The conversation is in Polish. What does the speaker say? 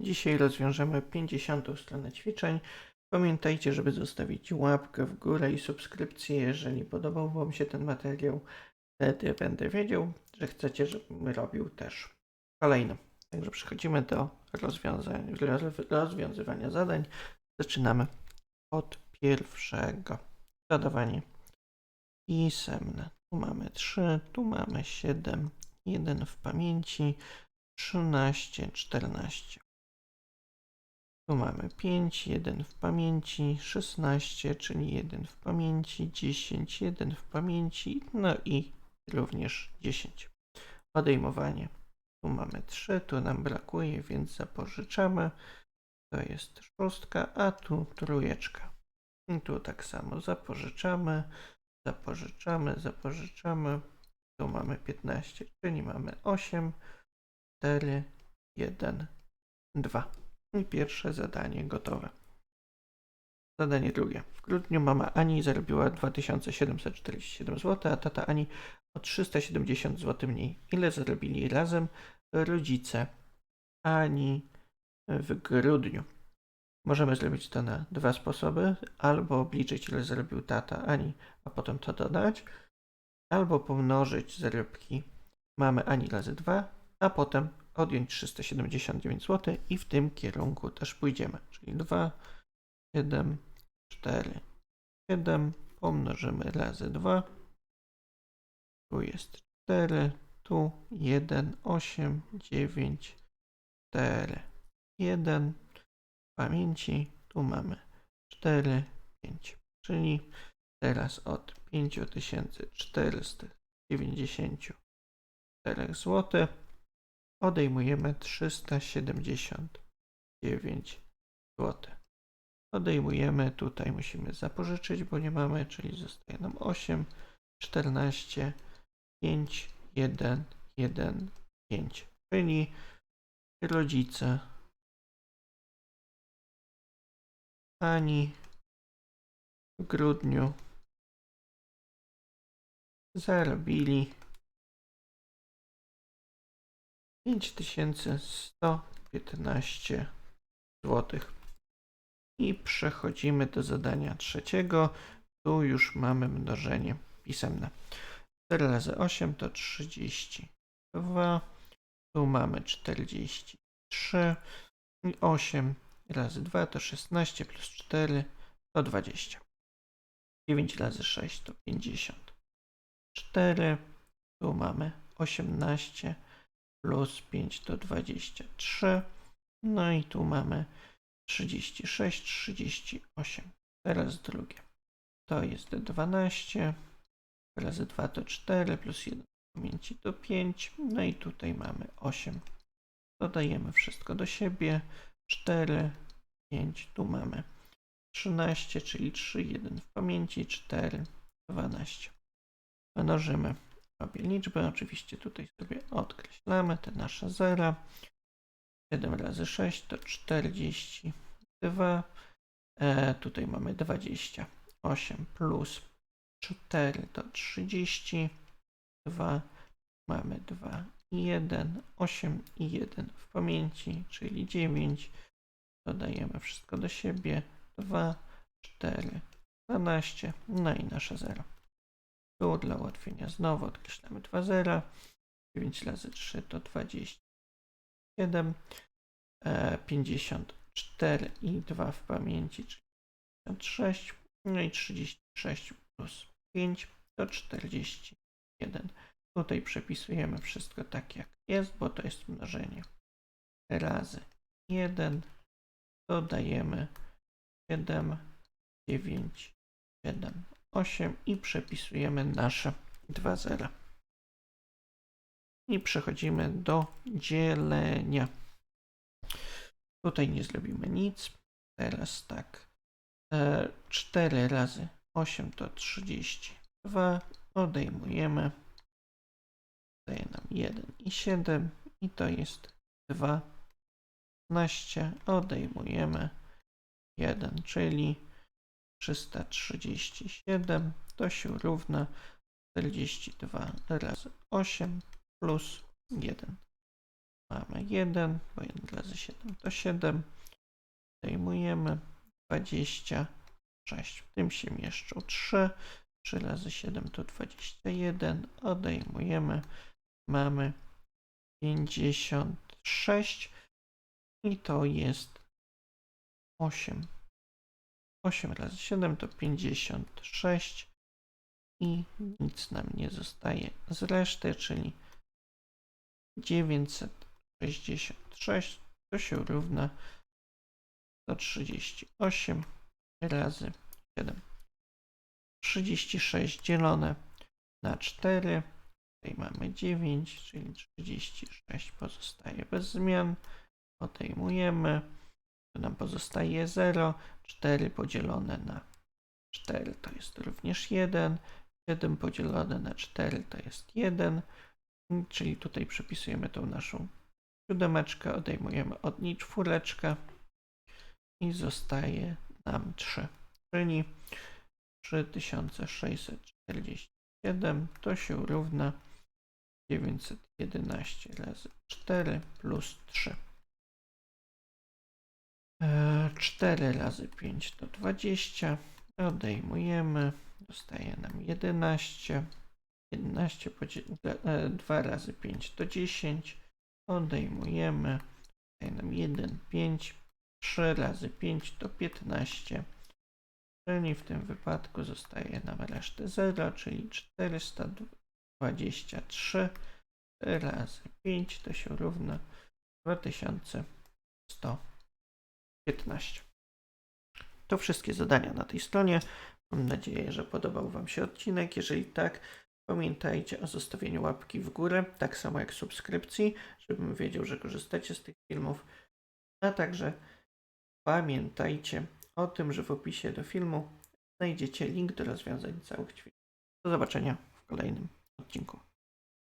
Dzisiaj rozwiążemy 50 stronę ćwiczeń. Pamiętajcie, żeby zostawić łapkę w górę i subskrypcję, jeżeli podobał Wam się ten materiał. Wtedy będę wiedział, że chcecie, żebym robił też kolejny. Także przechodzimy do rozwiązywania zadań. Zaczynamy od pierwszego. Zadawanie pisemne. Tu mamy 3, tu mamy 7, 1 w pamięci, 13, 14. Tu mamy 5, 1 w pamięci, 16, czyli 1 w pamięci, 10, 1 w pamięci, no i również 10. Odejmowanie. Tu mamy 3, tu nam brakuje, więc zapożyczamy. To jest szóstka, a tu trójeczka. I tu tak samo zapożyczamy, zapożyczamy, zapożyczamy. Tu mamy 15, czyli mamy 8, 4, 1, 2. I pierwsze zadanie gotowe. Zadanie drugie. W grudniu mama Ani zarobiła 2747 zł, a tata Ani o 370 zł mniej. Ile zarobili razem rodzice Ani w grudniu? Możemy zrobić to na dwa sposoby. Albo obliczyć ile zarobił tata Ani, a potem to dodać. Albo pomnożyć zarobki mamy Ani razy 2, a potem odjąć 379 zł i w tym kierunku też pójdziemy. Czyli 2, 7, 4, 7 pomnożymy razy 2. Tu jest 4, tu 1, 8, 9, 4, 1. W pamięci tu mamy 4, 5. Czyli teraz od 5494 zł odejmujemy 379 zł. Odejmujemy, tutaj musimy zapożyczyć, bo nie mamy, czyli zostaje nam 8, 14, 5, 1, 1, 5. Czyli rodzice Ani w grudniu zarobili 5115 zł. I przechodzimy do zadania trzeciego. Tu już mamy mnożenie pisemne. 4 razy 8 to 32. Tu mamy 43. I 8 razy 2 to 16 plus 4 to 20. 9 razy 6 to 54. Tu mamy 18 plus 5 to 23. No i tu mamy 36, 38. Teraz drugie. To jest 12. Razy 2 to 4, plus 1 pamięci to 5. No i tutaj mamy 8. Dodajemy wszystko do siebie. 4, 5. Tu mamy 13, czyli 3, 1 w pamięci, 4, 12. Mnożymy obie liczby. Oczywiście tutaj sobie odkreślamy te nasze zera. 7 razy 6 to 42. E, tutaj mamy 28 plus 4 to 32. Mamy 2 i 1, 8 i 1 w pamięci, czyli 9. Dodajemy wszystko do siebie. 2, 4, 12. No i nasze 0. Tu dla ułatwienia znowu odkreślamy 2 zera. 9 razy 3 to 27. E, 54 i 2 w pamięci, czyli 56. No i 36 plus 5 to 41. Tutaj przepisujemy wszystko tak jak jest, bo to jest mnożenie razy 1. Dodajemy 7, 9, 7, 8 i przepisujemy nasze 2 zera. I przechodzimy do dzielenia. Tutaj nie zrobimy nic. Teraz tak. E, 4 razy 8 to 32. Odejmujemy. Daje nam 1 i 7. I to jest 2. 15. Odejmujemy 1, czyli 337 to się równa 42 razy 8 plus 1. Mamy 1, bo 1 razy 7 to 7. Zdejmujemy 26. W tym się mieszczą 3. 3 razy 7 to 21. Odejmujemy. Mamy 56. I to jest 8. 8 razy 7 to 56. I nic nam nie zostaje z reszty, czyli 966 to się równa 138 razy 7. 36 dzielone na 4. Tutaj mamy 9, czyli 36 pozostaje bez zmian. Odejmujemy. Tu nam pozostaje 0. 4 podzielone na 4 to jest również 1. 7 podzielone na 4 to jest 1. Czyli tutaj przepisujemy tą naszą siódemeczkę, odejmujemy od niej czwóreczkę i zostaje nam 3. Czyli 3647 to się równa 911 razy 4 plus 3. 4 razy 5 to 20. Odejmujemy. Zostaje nam 11. 11 podzielone 2 razy 5 to 10. Odejmujemy. Zostaje nam 1, 5. 3 razy 5 to 15. Czyli w tym wypadku zostaje nam resztę 0, czyli 423 razy 5 to się równa 2115. To wszystkie zadania na tej stronie. Mam nadzieję, że podobał Wam się odcinek. Jeżeli tak, pamiętajcie o zostawieniu łapki w górę, tak samo jak subskrypcji, żebym wiedział, że korzystacie z tych filmów. A także pamiętajcie o tym, że w opisie do filmu znajdziecie link do rozwiązań całych ćwiczeń. Do zobaczenia w kolejnym odcinku.